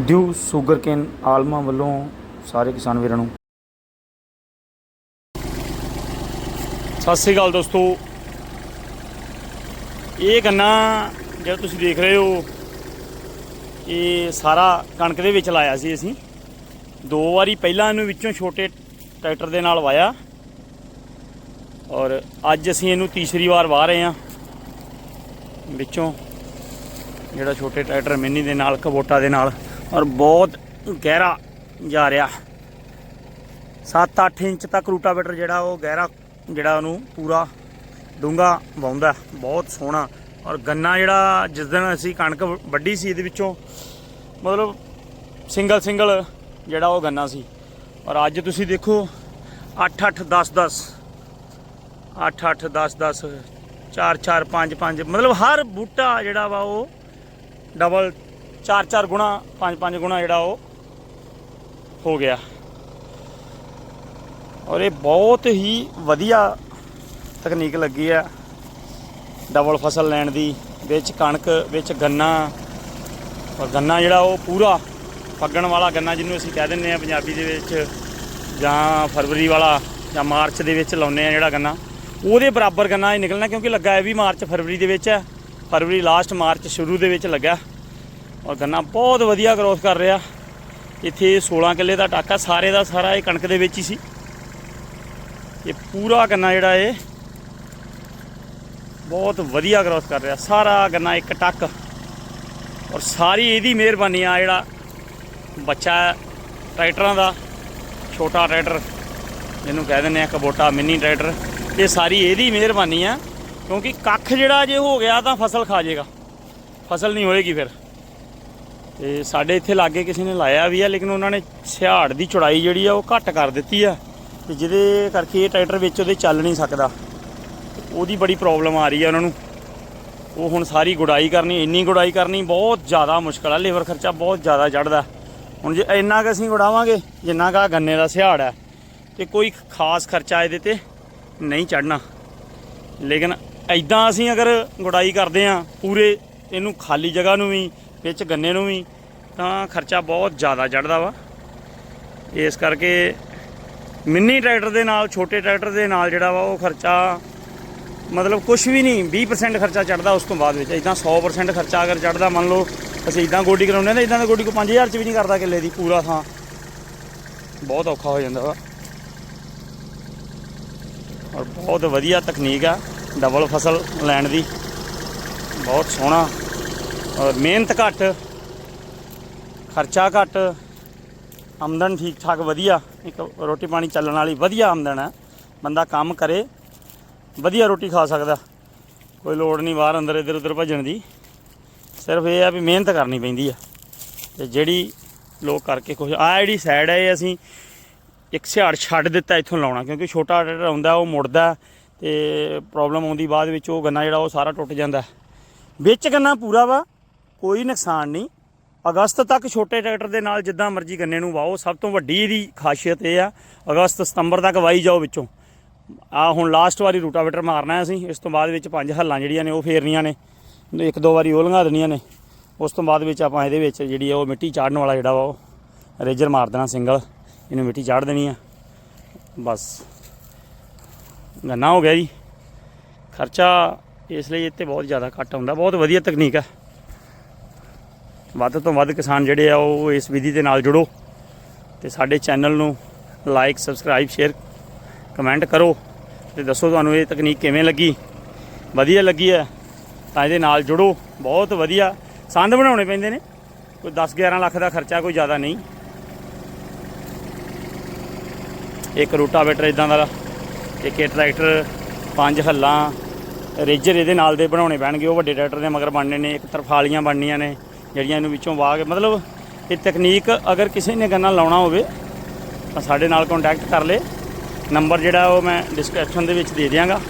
ਦਿਉ ਸ਼ੂਗਰਕੇਨ ਆਲਮਾ ਵੱਲੋਂ ਸਾਰੇ ਕਿਸਾਨ ਵੀਰਾਂ ਨੂੰ। ਸਤਿ ਸ੍ਰੀ ਅਕਾਲ ਦੋਸਤੋ। ਇਹ ਗੰਨਾ ਜਿਹੜਾ ਤੁਸੀਂ ਦੇਖ ਰਹੇ ਹੋ, ਇਹ ਸਾਰਾ ਕਣਕ ਦੇ ਵਿੱਚ ਲਾਇਆ ਸੀ ਅਸੀਂ। ਦੋ ਵਾਰੀ ਪਹਿਲਾਂ ਇਹਨੂੰ ਵਿੱਚੋਂ ਛੋਟੇ ਟਰੈਕਟਰ ਦੇ ਨਾਲ ਵਾਇਆ। ਔਰ ਅੱਜ ਅਸੀਂ ਇਹਨੂੰ ਤੀਸਰੀ ਵਾਰ ਵਾਹ ਰਹੇ ਹਾਂ। ਵਿੱਚੋਂ ਜਿਹੜਾ ਛੋਟੇ ਟਰੈਕਟਰ ਮਿੰਨੀ ਦੇ ਨਾਲ, ਕਬੋਟਾ ਦੇ ਨਾਲ। ਔਰ ਬਹੁਤ ਗਹਿਰਾ ਜਾ ਰਿਹਾ। 7-8 ਇੰਚ ਤੱਕ ਰੂਟਾਵੇਟਰ ਜਿਹੜਾ ਉਹ ਗਹਿਰਾ ਜਿਹੜਾ ਉਹਨੂੰ ਪੂਰਾ ਡੂੰਗਾ ਵਾਉਂਦਾ ਬਹੁਤ ਸੋਹਣਾ ਔਰ ਗੰਨਾ ਜਿਹੜਾ ਜਿਸ ਦਿਨ ਅਸੀਂ ਕਣਕ ਵੱਢੀ ਸੀ ਇਹਦੇ ਵਿੱਚੋਂ, ਮਤਲਬ ਸਿੰਗਲ ਸਿੰਗਲ ਜਿਹੜਾ ਉਹ ਗੰਨਾ ਸੀ। ਔਰ ਅੱਜ ਤੁਸੀਂ ਦੇਖੋ 8 8 10 10 8 8 10 10 4 4 5 5 ਮਤਲਬ ਹਰ ਬੂਟਾ ਜਿਹੜਾ ਵਾ ਉਹ ਡਬਲ 4 4 ਗੁਣਾ 5 5 ਗੁਣਾ ਜਿਹੜਾ ਉਹ ਹੋ ਗਿਆ। ਔਰ ਇਹ ਬਹੁਤ ਹੀ ਵਧੀਆ ਤਕਨੀਕ ਲੱਗੀ ਆ ਡਬਲ ਫਸਲ ਲੈਣ ਦੀ, ਵਿੱਚ ਕਣਕ, ਵਿੱਚ ਗੰਨਾ। ਔਰ ਗੰਨਾ ਜਿਹੜਾ ਉਹ ਪੂਰਾ ਫੱਗਣ ਵਾਲਾ ਗੰਨਾ ਜਿਹਨੂੰ ਅਸੀਂ ਕਹਿ ਦਿੰਦੇ ਆ ਪੰਜਾਬੀ ਦੇ ਵਿੱਚ, ਜਾਂ ਫਰਵਰੀ ਵਾਲਾ, ਜਾਂ ਮਾਰਚ ਦੇ ਵਿੱਚ ਲਾਉਂਦੇ ਆ ਜਿਹੜਾ ਗੰਨਾ। ਉਹਦੇ ਬਰਾਬਰ ਗੰਨਾ ਹੀ ਨਿਕਲਣਾ ਕਿਉਂਕਿ ਲੱਗਾ ਇਹ ਵੀ ਮਾਰਚ ਫਰਵਰੀ ਦੇ ਵਿੱਚ ਹੈ। ਫਰਵਰੀ ਲਾਸਟ ਮਾਰਚ ਸ਼ੁਰੂ ਦੇ ਵਿੱਚ ਲੱਗਾ ਔਰ ਗੰਨਾ ਬਹੁਤ ਵਧੀਆ ਗਰੋਥ ਕਰ ਰਿਹਾ। ਇੱਥੇ 16 ਕਿੱਲੇ ਦਾ ਟਾਕਾ, ਸਾਰੇ ਦਾ ਸਾਰਾ ਇਹ ਕਣਕ ਦੇ ਵਿੱਚ ਹੀ ਸੀ। ਇਹ ਪੂਰਾ ਗੰਨਾ ਜਿਹੜਾ ਇਹ ਬਹੁਤ ਵਧੀਆ ਗਰੋਥ ਕਰ ਰਿਹਾ। ਸਾਰਾ ਗੰਨਾ ਇੱਕ ਟੱਕ। ਔਰ ਸਾਰੀ ਇਹਦੀ ਮਿਹਰਬਾਨੀ ਆ ਜਿਹੜਾ ਬੱਚਾ ਟਰੈਕਟਰਾਂ ਦਾ, ਛੋਟਾ ਟਰੈਕਟਰ, ਜਿਹਨੂੰ ਕਹਿ ਦਿੰਦੇ ਆ ਕਬੋਟਾ, ਮਿੰਨੀ ਟਰੈਕਟਰ, ਇਹ ਸਾਰੀ ਇਹਦੀ ਮਿਹਰਬਾਨੀ ਆ। ਕਿਉਂਕਿ ਕੱਖ ਜਿਹੜਾ ਜੇ ਹੋ ਗਿਆ ਤਾਂ ਫਸਲ ਖਾ ਜਾਏਗਾ ਫਸਲ ਨਹੀਂ ਹੋਏਗੀ ਫਿਰ। ਤੇ ਸਾਡੇ ਇੱਥੇ ਲਾਗੇ ਕਿਸੇ ਨੇ ਲਾਇਆ ਵੀ ਆ, ਲੇਕਿਨ ਉਹਨਾਂ ਨੇ ਸਿਹਾੜ ਦੀ ਚੌੜਾਈ ਜਿਹੜੀ ਆ ਉਹ ਘੱਟ ਕਰ ਦਿੱਤੀ ਆ ਤੇ ਜਿਹਦੇ ਕਰਕੇ ਇਹ ਟਰੈਕਟਰ ਵਿੱਚ ਉਹਦੇ ਚੱਲ ਨਹੀਂ ਸਕਦਾ। ਉਹਦੀ ਬੜੀ ਪ੍ਰੋਬਲਮ ਆ ਰਹੀ ਆ ਉਹਨਾਂ ਨੂੰ। ਉਹ ਹੁਣ ਸਾਰੀ ਗੁਡਾਈ ਕਰਨੀ, ਇੰਨੀ ਗੁਡਾਈ ਕਰਨੀ ਬਹੁਤ ਜ਼ਿਆਦਾ ਮੁਸ਼ਕਲ ਆ, ਲੇਬਰ ਖਰਚਾ ਬਹੁਤ ਜ਼ਿਆਦਾ ਚੜਦਾ ਹੁਣ ਜੇ ਇੰਨਾ ਕੁ ਅਸੀਂ ਗੁਡਾਵਾਂਗੇ ਜਿੰਨਾ ਕਾ ਗੰਨੇ ਦਾ ਸਿਹਾੜ ਹੈ ਤੇ ਕੋਈ ਖਾਸ ਖਰਚਾ ਇਹਦੇ ਤੇ ਨਹੀਂ ਚੜਨਾ ਲੇਕਿਨ ਐਦਾਂ ਅਸੀਂ ਅਗਰ ਗੁਡਾਈ ਕਰਦੇ ਆ ਪੂਰੇ, ਇਹਨੂੰ ਖਾਲੀ ਜਗ੍ਹਾ ਨੂੰ ਵੀ, ਵਿੱਚ ਗੰਨੇ ਨੂੰ ਵੀ ਤਾਂ ਖਰਚਾ ਬਹੁਤ ਜ਼ਿਆਦਾ ਚੜਦਾ ਵਾ। ਇਸ ਕਰਕੇ ਮਿੰਨੀ ਟਰੈਕਟਰ ਦੇ ਨਾਲ, ਛੋਟੇ ਟਰੈਕਟਰ ਦੇ ਨਾਲ ਜਿਹੜਾ ਵਾ, ਉਹ ਖਰਚਾ ਮਤਲਬ ਕੁਝ ਵੀ ਨਹੀਂ 20% ਖਰਚਾ ਚੜਦਾ ਉਸ ਤੋਂ ਬਾਅਦ ਵਿੱਚ। ਇਦਾਂ 100% ਖਰਚਾ ਅਗਰ ਚੜਦਾ ਮੰਨ ਲਓ ਅਸੀਂ ਇਦਾਂ ਗੋਡੀ ਕਰਾਉਂਦੇ ਆ ਤਾਂ ਇਦਾਂ ਦਾ ਗੋਡੀ ਕੋ 5000 ਚ ਵੀ ਨਹੀਂ ਕਰਦਾ ਕਿੱਲੇ ਦੀ, ਪੂਰਾ ਥਾਂ। ਬਹੁਤ ਔਖਾ ਹੋ ਜਾਂਦਾ ਵਾ। ਔਰ ਬਹੁਤ ਵਧੀਆ ਤਕਨੀਕ ਆ, ਡਬਲ ਫਸਲ ਲੈਣ ਦੀ। ਬਹੁਤ ਸੋਹਣਾ। ਔਰ ਮਿਹਨਤ ਘੱਟ। ਖਰਚਾ ਘੱਟ, ਆਮਦਨ ਠੀਕ ਠਾਕ ਵਧੀਆ, ਇੱਕ ਰੋਟੀ ਪਾਣੀ ਚੱਲਣ ਵਾਲੀ ਵਧੀਆ ਆਮਦਨ ਹੈ। ਬੰਦਾ ਕੰਮ ਕਰੇ, ਵਧੀਆ ਰੋਟੀ ਖਾ ਸਕਦਾ। ਕੋਈ ਲੋੜ ਨਹੀਂ ਬਾਹਰ ਅੰਦਰ ਇੱਧਰ ਉੱਧਰ ਭੱਜਣ ਦੀ। ਸਿਰਫ ਇਹ ਆ ਵੀ ਮਿਹਨਤ ਕਰਨੀ ਪੈਂਦੀ ਆ। ਤੇ ਜਿਹੜੀ ਲੋਕ ਕਰਕੇ ਕੁਝ ਆ ਜਿਹੜੀ ਸਾਈਡ ਹੈ, ਇਹ ਅਸੀਂ ਇੱਕ ਸਿਹਾੜ ਛੱਡ ਦਿੱਤਾ ਇੱਥੋਂ ਲਾਉਣਾ, ਕਿਉਂਕਿ ਛੋਟਾ ਟਰੈਕਟਰ ਆਉਂਦਾ, ਉਹ ਮੁੜਦਾ, ਤੇ ਪ੍ਰੋਬਲਮ ਆਉਂਦੀ ਬਾਅਦ ਵਿੱਚ ਉਹ ਗੰਨਾ ਜਿਹੜਾ, ਉਹ ਸਾਰਾ ਟੁੱਟ ਜਾਂਦਾ। ਵਿੱਚ ਗੰਨਾ ਪੂਰਾ ਵਾ, ਕੋਈ ਨੁਕਸਾਨ ਨਹੀਂ। ਅਗਸਤ ਤੱਕ ਛੋਟੇ ਟਰੈਕਟਰ ਦੇ ਨਾਲ ਜਿੱਦਾਂ ਮਰਜ਼ੀ ਗੰਨੇ ਨੂੰ ਵਾਓ, ਸਭ ਤੋਂ ਵੱਡੀ ਇਹਦੀ ਖਾਸੀਅਤ ਇਹ ਆ, ਅਗਸਤ ਸਤੰਬਰ ਤੱਕ ਵਾਈ ਜਾਓ ਵਿੱਚੋਂ। ਆ ਹੁਣ ਲਾਸਟ ਵਾਰੀ ਰੂਟਾਵੇਟਰ ਮਾਰਨਾ ਅਸੀਂ, ਇਸ ਤੋਂ ਬਾਅਦ ਵਿੱਚ ਪੰਜ ਹੱਲਾਂ ਜਿਹੜੀਆਂ ਨੇ ਉਹ ਫੇਰਨੀਆਂ ਨੇ, ਇੱਕ ਦੋ ਵਾਰੀ ਉਹ ਲੰਘਾ ਦੇਣੀਆਂ ਨੇ, ਉਸ ਤੋਂ ਬਾਅਦ ਵਿੱਚ ਆਪਾਂ ਇਹਦੇ ਵਿੱਚ ਜਿਹੜੀ ਆ ਉਹ ਮਿੱਟੀ ਚਾੜਨ ਵਾਲਾ ਜਿਹੜਾ ਵਾ ਉਹ ਰੇਜਰ ਮਾਰ ਦੇਣਾ ਸਿੰਗਲ, ਇਹਨੂੰ ਮਿੱਟੀ ਚਾੜ ਦੇਣੀ ਆ, ਬਸ। ਗੰਨਾ ਹੋ ਗਿਆ ਜੀ। ਖਰਚਾ ਇਸ ਲਈ ਇੱਥੇ ਬਹੁਤ ਜ਼ਿਆਦਾ ਘੱਟ ਆਉਂਦਾ ਬਹੁਤ ਵਧੀਆ ਤਕਨੀਕ ਹੈ ਵੱਧ ਤੋਂ ਵੱਧ ਕਿਸਾਨ ਜਿਹੜੇ ਆ ਉਹ ਇਸ ਵਿਧੀ ਦੇ ਨਾਲ ਜੁੜੋ ਤੇ ਸਾਡੇ ਚੈਨਲ ਨੂੰ ਲਾਈਕ, ਸਬਸਕ੍ਰਾਈਬ, ਸ਼ੇਅਰ, ਕਮੈਂਟ ਕਰੋ ਤੇ ਦੱਸੋ ਤੁਹਾਨੂੰ ਇਹ ਤਕਨੀਕ ਕਿਵੇਂ ਲੱਗੀ। ਵਧੀਆ ਲੱਗੀ ਹੈ ਤਾਂ ਇਹਦੇ ਨਾਲ ਜੁੜੋ। ਬਹੁਤ ਵਧੀਆ। ਸੰਦ ਬਣਾਉਣੇ ਪੈਂਦੇ ਨੇ। ਕੋਈ 10 11 ਲੱਖ ਦਾ ਖਰਚਾ ਕੋਈ ਜ਼ਿਆਦਾ ਨਹੀਂ। ਇੱਕ ਰੂਟਾਵੇਟਰ ਇਦਾਂ ਦਾ ਇੱਕ ਇਹ ਟਰੈਕਟਰ, ਪੰਜ ਹੱਲਾਂ, ਰੇਜਰ ਇਹਦੇ ਨਾਲ ਦੇ ਬਣਾਉਣੇ ਪੈਣਗੇ। ਉਹ ਵੱਡੇ ਟਰੈਕਟਰ ਦੇ ਮਗਰ ਬਣਨੇ ਨੇ, ਇੱਕ ਤਰਫਾਲੀਆਂ ਬਣਨੀਆਂ ਨੇ। ਜਿਹੜੀਆਂ ਇਹਨੂੰ ਵਿੱਚੋਂ ਵਾਹ ਮਤਲਬ ਇਹ ਤਕਨੀਕ ਅਗਰ ਕਿਸੇ ਨੇ ਗੰਨਾ ਲਾਉਣਾ ਹੋਵੇ, ਤਾਂ ਸਾਡੇ ਨਾਲ ਕੰਟੈਕਟ ਕਰ ਲੇ। ਨੰਬਰ ਜਿਹੜਾ ਉਹ ਮੈਂ ਡਿਸਕ੍ਰਿਪਸ਼ਨ ਦੇ ਵਿੱਚ ਦੇ ਦਿਆਂਗਾ।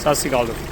ਸਤਿ ਸ਼੍ਰੀ ਅਕਾਲ ਦੋਸਤੋ।